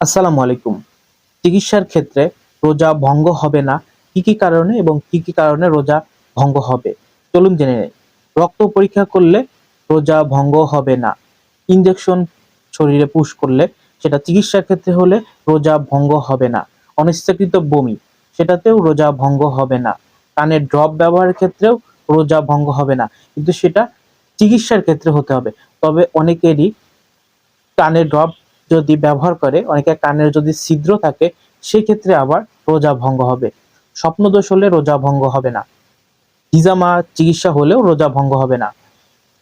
আসসালামু আলাইকুম। চিকিৎসার ক্ষেত্রে রোজা ভঙ্গ হবে না। কি কি কারণে এবং কি কি কারণে রোজা ভঙ্গ হবে? চলুন জেনে নেই। রক্ত পরীক্ষা করলে রোজা ভঙ্গ হবে না। ইনজেকশন শরীরে পুশ করলে সেটা চিকিৎসার ক্ষেত্রে হলে রোজা ভঙ্গ হবে না। অনিচ্ছাকৃত বমি, সেটাতেও রোজা ভঙ্গ হবে না। কানের ড্রপ ব্যবহারের ক্ষেত্রেও রোজা ভঙ্গ হবে না। কিন্তু সেটা চিকিৎসার ক্ষেত্রে হতে হবে। তবে অনেকেরই কানের ড্রপ যদি ব্যবহার করে অনেকে কানের যদি ছিদ্র থাকে, সেক্ষেত্রে আবার রোজা ভঙ্গ হবে। স্বপ্নদোষ হলে রোজা ভঙ্গ হবে না। হিজামা চিকিৎসা হলেও রোজা ভঙ্গ হবে না।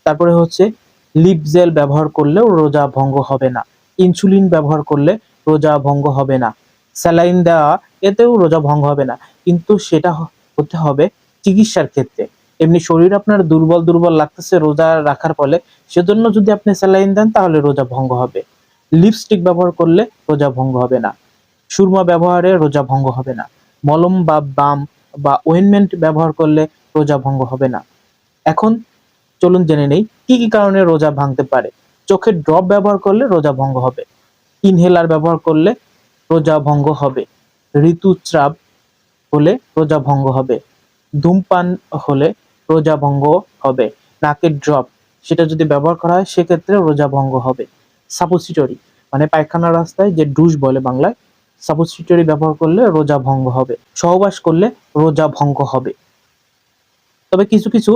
তারপরে হচ্ছে, লিপ জেল ব্যবহার করলেও রোজা ভঙ্গ হবে না। ইনসুলিন ব্যবহার করলে রোজা ভঙ্গ হবে না। স্যালাইন দেওয়া, এতেও রোজা ভঙ্গ হবে না। কিন্তু সেটা হতে হবে চিকিৎসার ক্ষেত্রে। এমনি শরীর আপনার দুর্বল দুর্বল লাগতেছে রোজা রাখার ফলে, সেজন্য যদি আপনি স্যালাইন দেন, তাহলে রোজা ভঙ্গ হবে। লিপস্টিক ব্যবহার করলে রোজা ভঙ্গ হবে না। সুরমা ব্যবহারে রোজা ভঙ্গ হবে না। মলম বা বাম বা ওয়েনমেন্ট ব্যবহার করলে রোজা ভঙ্গ হবে না। এখন চলুন জেনে নেই, কি কি কারণে রোজা ভাঙতে পারে? চোখের ড্রপ ব্যবহার করলে রোজা ভঙ্গ হবে। ইনহেলার ব্যবহার করলে রোজা ভঙ্গ হবে। ঋতুস্রাব হলে রোজা ভঙ্গ হবে। ধূমপান হলে রোজা ভঙ্গ হবে। নাকের ড্রপ সেটা যদি ব্যবহার করা হয়, সেক্ষেত্রে রোজা ভঙ্গ হবে। সাপোসিটরি মানে পায়খানা রাস্তায় যে ডুস বলে বাংলায় সাবস্টিটিউরি ব্যবহার করলে রোজা ভঙ্গ হবে। সহবাস করলে রোজা ভঙ্গ হবে। তবে কিছু কিছু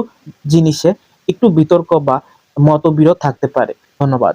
জিনিসে একটু বিতর্ক বা মতবিরোধ থাকতে পারে। ধন্যবাদ।